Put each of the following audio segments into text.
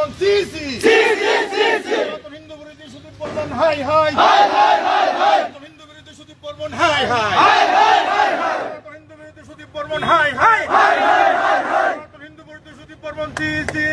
বললাম সিসি সনাতন হিন্দু বিরোধী সুদীপ বললাম হাই হাই। সনাতন হিন্দু বিরোধী সুদীপ বললাম হাই হাই। সনাতন হিন্দু বিরোধী সুদীপ বললাম হাই হাই। সনাতন হিন্দু বিরোধী সুদীপ বললাম সিসি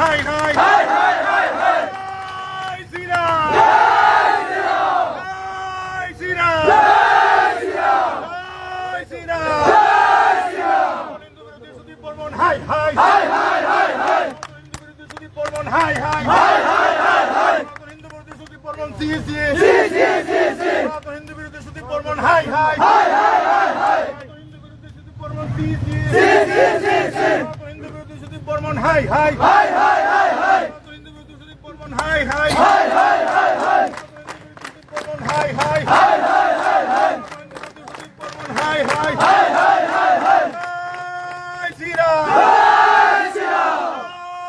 হাই হাই হাই হাই হাই হাই জয় শ্রীরাম জয় শ্রীরাম জয় শ্রীরাম হিন্দু বিরোধী সুদীপ বর্মন হাই হাই হাই হাই হাই হাই হিন্দু বিরোধী সুদীপ বর্মন হাই হাই হাই হাই হাই হাই হিন্দু বিরোধী সুদীপ বর্মন সি সি সি সি সি সি হিন্দু বিরোধী সুদীপ বর্মন হাই হাই হাই হাই হাই হাই হিন্দু বিরোধী সুদীপ বর্মন সি সি সি সি সি সি হিন্দু বিরোধী সুদীপ বর্মন হাই হাই। হাই হাই হাই হাই। বর্মন হাই হাই। হাই হাই হাই হাই। বর্মন হাই হাই হাই। হাই হাই হাই বর্মন হাই। হাই হাই হাই। হাই হাই জয় শ্রীরাম জয় শ্রীরাম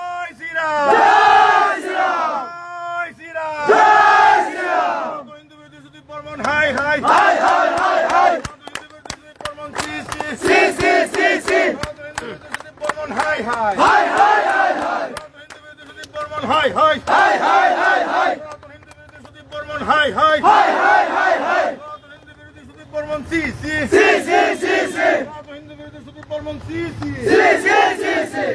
জয় শ্রীরাম জয় শ্রীরাম জয় শ্রীরাম জয় শ্রীরাম হিন্দু বিরোধী সুদীপ বর্মন হাই হাই হাই হাই হাই হাই হিন্দু বিরোধী সুদীপ বর্মন সি সি সি সি সি সি হিন্দু বিরোধী সুদীপ বর্মন হাই হাই হাই হাই হাই হাই হিন্দু বিরোধী সুদীপ বর্মন হাই হাই হাই হাই হাই। সুদীপ বর্মন হাই হাই। হাই হাই হাই হাই। হিন্দু বিরোধী সুদীপ বর্মন সি সি। সি সি সি সি। হিন্দু বিরোধী সুদীপ বর্মন সি সি। সি সি সি সি।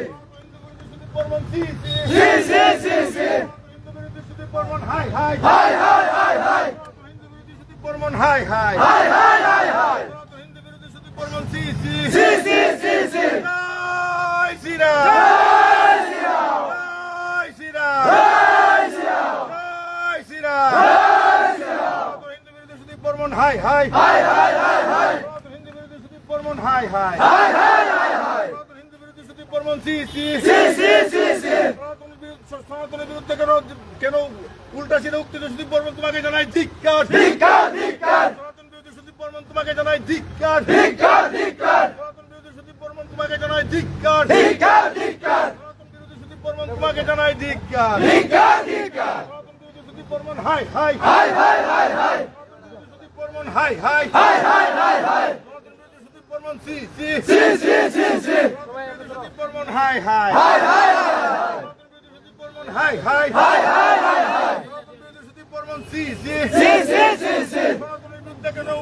বর্মন সি সি। সি সি সি হিন্দু বিরোধী সুদীপ বর্মন হাই হাই। হাই হাই হাই হাই। হিন্দু বিরোধী সুদীপ বর্মন হাই হাই। হাই হাই হাই হাই। হিন্দু বিরোধী সুদীপ বর্মন সি সি। সি সি সি সি। জয় শ্রীরাম জয় শ্রীরাম জয় শ্রীরাম জয় শ্রীরাম জয় শ্রীরাম জয় শ্রীরাম হিন্দু বিরোধী সুদীপ বর্মন হাই হাই। হাই হাই হাই হাই। হিন্দু বিরোধী সুদীপ বর্মন হাই হাই। হাই হাই হাই হাই। হিন্দু বিরোধী সুদীপ বর্মন সি সি। সি সি সি সি সনাতনের বিরুদ্ধে- কেন কেন উল্টা সিধা উত্তেজ সুদীপ বর্মন তোমাকে জানাই ধিক্কার। ধিক্কার ধিক্কার। সনাতন বিরোধী সুদীপ বর্মন তোমাকে জানাই ধিক্কার। ধিক্কার ধিক্কার। সনাতন বিরোধী সুদীপ বর্মন তোমাকে জানাই ধিক্কার। ধিক্কার ধিক্কার। সনাতন বিরোধী সুদীপ বর্মন তোমাকে জানাই ধিক্কার। ধিক্কার ধিক্কার। সনাতন বিরোধী সুদীপ বর্মন হাই হাই। হাই হাই হাই হাই। সুদীপ বর্মন হাই হাই। হাই হাই হাই হাই। হাই হাই। হাই হাই হাই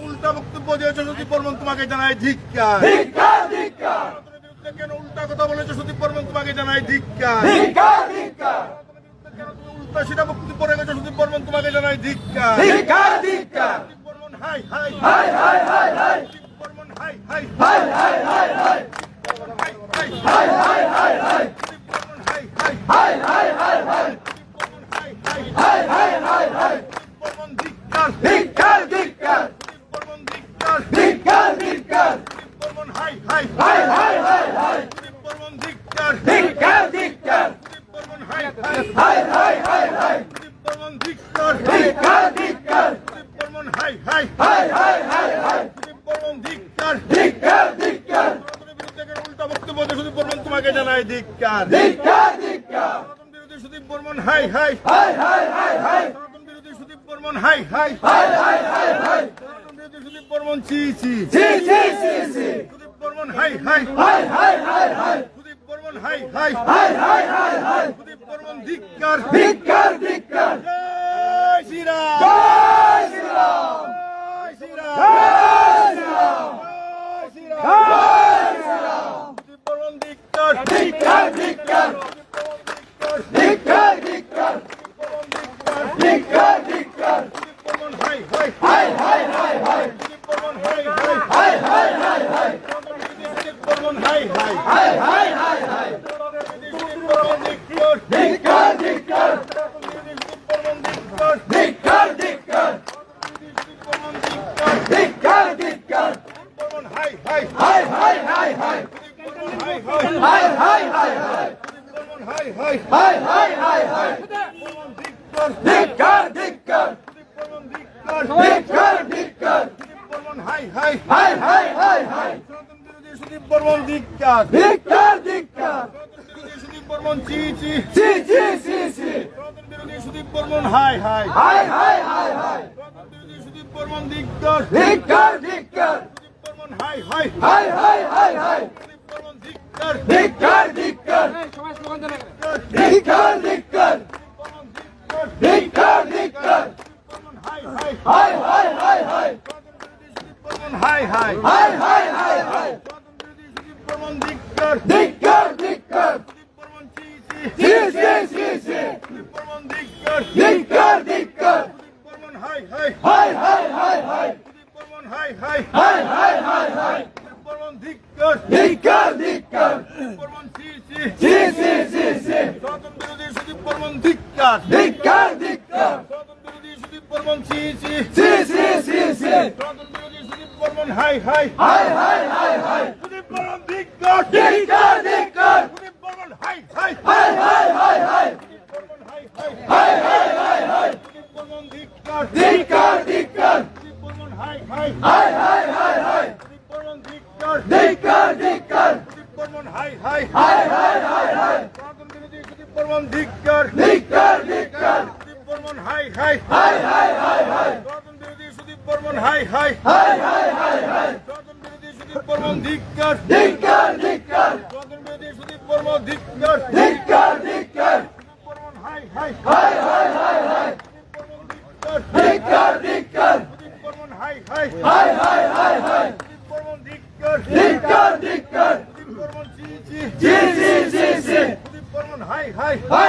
উল্টা বক্তব্য দিয়েছে সুদীপ বর্মন? তোমাকে জানাই ধিক্কার কেন উল্টা কথা বলেছে সুদীপ বর্মন? তোমাকে জানাই ধিক্কার উল্টা সেটা বক্তব্য রেখেছো সুদীপ বর্মন? তোমাকে জানাই ধিক্কার হাই হাই হাই হাই হাই হাই বর্মন হাই হাই হাই হাই হাই হাই হাই হাই হাই হাই হাই হাই সুদীপ বর্মন হাই হাই হাই হাই হাই হাই বর্মন হাই হাই হাই হাই হাই হাই সুদীপ বর্মন ধিক্কার ধিক্কার ধিক্কার সুদীপ বর্মন ধিক্কার ধিক্কার ধিক্কার সুদীপ বর্মন হাই হাই হাই হাই হাই হাই সুদীপ বর্মন ধিক্কার ধিক্কার ধিক্কার সুদীপ বর্মন হাই হাই হাই হাই হাই হাই সুদীপ বর্মন ধিক্কার ধিক্কার ধিক্কার সুদীপ বর্মন হাই হাই হাই হাই হাই হাই সুদীপ বর্মন ধিক্কার ধিক্কার ধিক্কার সনাতন বিরুদ্ধে কেন উল্টা বক্তব্য দিয়ে সুদীপ বর্মন তোমাকে জানাই ধিক্কার ধিক্কার ধিক্কার সনাতন বিরোধী সুদীপ বর্মন হাই হাই হাই হাই হাই হাই সনাতন বিরোধী সুদীপ বর্মন হাই হাই হাই হাই হাই হাই সনাতন বিরোধী সুদীপ বর্মন চি চি সি সি সি সি সুদীপ বর্মন হাই হাই হাই হাই হাই হাই সুদীপ বর্মন হাই হাই হাই হাই হাই হাই সুদীপ বর্মন ধিক্কার ধিক্কার ধিক্কার জয় শ্রীরাম জয় শ্রীরাম জয় শ্রীরাম জয় শ্রীরাম জয় শ্রীরাম জয় শ্রীরাম সুদীপ বর্মন ধিক্কার ধিক্কার ধিক্কার ধিক্কার ধিক্কার ধিক্কার বর্মন ধিক্কার ধিক্কার ধিক্কার সুদীপ বর্মন হাই হাই হাই হাই হাই হাই সুদীপ বর্মন হাই হাই হাই হাই হাই হাই সুদীপ বর্মন হাই হাই হাই হাই হাই হাই সুদীপ বর্মন ধিক্কার ধিক্কার ধিক্কার সুদীপ বর্মন ধিক্কার ধিক্কার ধিক্কার সুদীপ বর্মন ধিক্কার বর্মন হাই হাই হাই হাই হাই হাই হাই হাই হাই হাই হাই হাই হাই হাই হাই হাই হাই হাই বর্মন ধিক্কার ধিক্কার ধিক্কার ধিক্কার হাই হাই হাই হাই হাই হাই সুদীপ বর্মন ধিক্কার ধিক্কার ধিক্কার সুদীপ বর্মন চি চি সি সি সি সি সুদীপ বর্মন হাই হাই হাই হাই হাই হাই সুদীপ বর্মন ধিক্কার ধিক্কার হাই হাই। হাই হাই বর্মন ধিক্কার ধিক্কার ধিক্কার বর্মন চি চি সি সি সি সি বর্মন ধিক্কার ধিক্কার ধিক্কার বর্মন হাই হাই হাই হাই হাই হাই বর্মন হাই হাই হাই হাই হাই হাই বর্মন ধিক্কার ধিক্কার ধিক্কার বর্মন চি চি সি সি সি সি স্বাতন্ত্র বিরোধী সুদীপ বর্মন ধিক্কার ধিক্কার ধিক্কার স্বাতন্ত্র বিরোধী সুদীপ বর্মন চি চি সি সি সি সি স্বাতন্ত্র বিরোধী সুদীপ বর্মন হাই হাই হাই। হাই হাই হাই সুদীপ বর্মন ধিক্কার ধিক্কার ধিক্কার সুদীপ বর্মন হাই। হাই হাই হাই হাই হাই সুদীপ বর্মন ধিক্কার ধিক্কার ধিক্কার সুদীপ বর্মন হাই হাই হাই হাই হাই হাই স্বাতন্ত্র বিরোধী সুদীপ বর্মন ধিক্কার ধিক্কার ধিক্কার সুদীপ বর্মন হাই হাই হাই হাই হাই হাই স্বাতন্ত্র বিরোধী সুদীপ বর্মন হাই হাই হাই হাই। হাই হাই স্বাতন্ত্র বিরোধী সুদীপ বর্মন ধিক্কার। ধিক্কার ধিক্কার। স্বাতন্ত্র বিরোধী সুদীপ বর্মন ধিক্কার। ধিক্কার ধিক্কার। বর্মন হাই হাই। হাই হাই হাই হাই। ধিক্কার। ধিক্কার বর্মন হাই হাই। হাই হাই হাই হাই। বর্মন ধিক্কার। ধিক্কার ধিক্কার। সুদীপ বর্মন জি জি জি জি সুদীপ বর্মন হাই হাই। হাই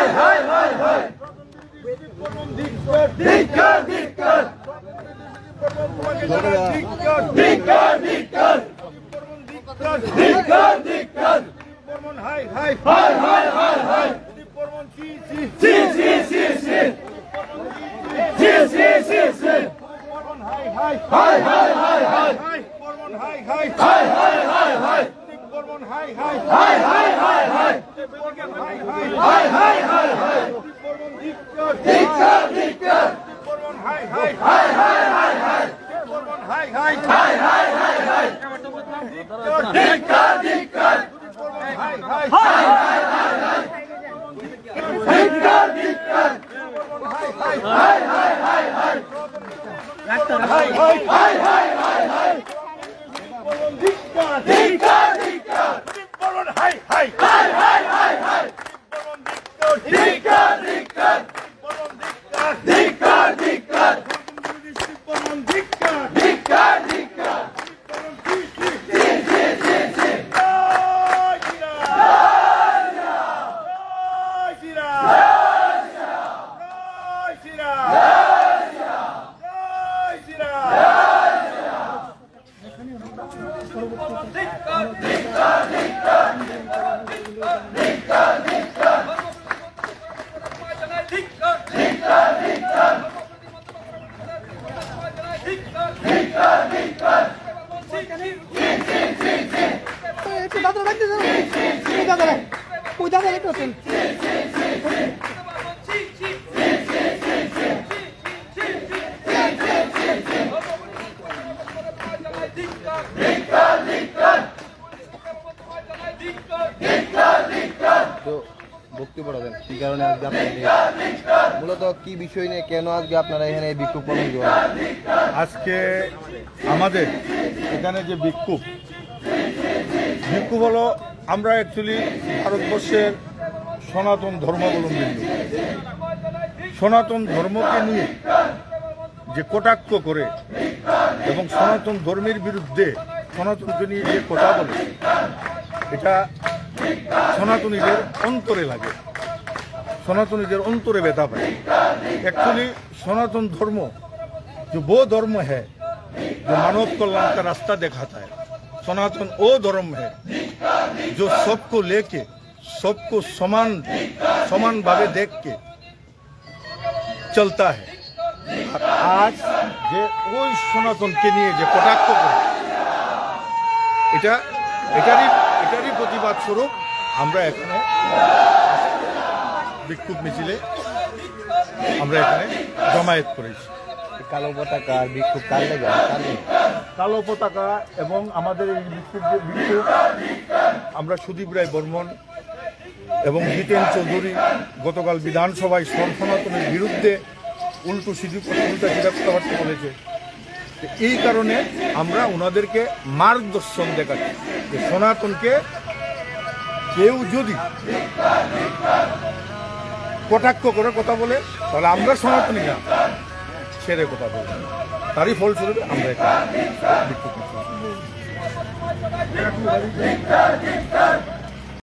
নাই হাই হাই হাই হাই ধিক্কার ধিক্কার হাই হাই হাই হাই ধিক্কার ধিক্কার হাই হাই হাই হাই ডাক্তার হাই হাই হাই হাই হাই ধিক্কার ধিক্কার দাদা ওই দাদা ওই দাদা একটু আছেন তো বক্তব্য দেন কি কারণে আজকে আপনারা মূলত কি বিষয় নিয়ে কেন আজকে আপনারা এখানে বিক্ষোভ কর্মসূচি আজকে আমাদের এখানে যে বিক্ষোভ বিক্ষোভ হলো আমরা অ্যাকচুয়ালি ভারতবর্ষের সনাতন ধর্মাবলম্বী লোক। সনাতন ধর্মকে নিয়ে যে কটাক্ষ করে এবং সনাতন ধর্মের বিরুদ্ধে সনাতনকে নিয়ে যে কথা বলে এটা সনাতনীদের অন্তরে লাগে সনাতনীদের অন্তরে ব্যথা পায় एक्चुअली सनातन धर्म जो वो धर्म है जो मानव कल्याण का रास्ता दिखाता है सनातन वो धर्म है जो सबको लेके सबको समान समान भावे देख के चलता है আর আজ যে ওই সনাতনকে নিয়ে যে কটাক্ষ করে এটা এটারই এটারই প্রতিবাদ স্বরূপ আমরা এখানে বিক্ষোভ মিছিলে আমরা এখানে জমায়েত করেছি এই কালো পতাকা আর বিক্ষোভ কার লেগে কার লেগে? কালো পতাকা এবং আমাদের এই বিক্ষোভ যে বিক্ষোভ আমরা সুদীপ রায় বর্মন এবং জিতেন চৌধুরী গতকাল বিধানসভায় সনাতনের বিরুদ্ধে উল্টো সিধু উল্টা সিধা কথাবার্তা বলেছে এই কারণে আমরা ওনাদেরকে মার্গদর্শন দেখাচ্ছি যে সনাতনকে কেউ যদি কটাক্ষ করে কথা বলে, তাহলে আমরা সনাতনী না। ছেড়ে কথা বলব তারই ফলস্বরূপে আমরা একটা বিক্ষোভ।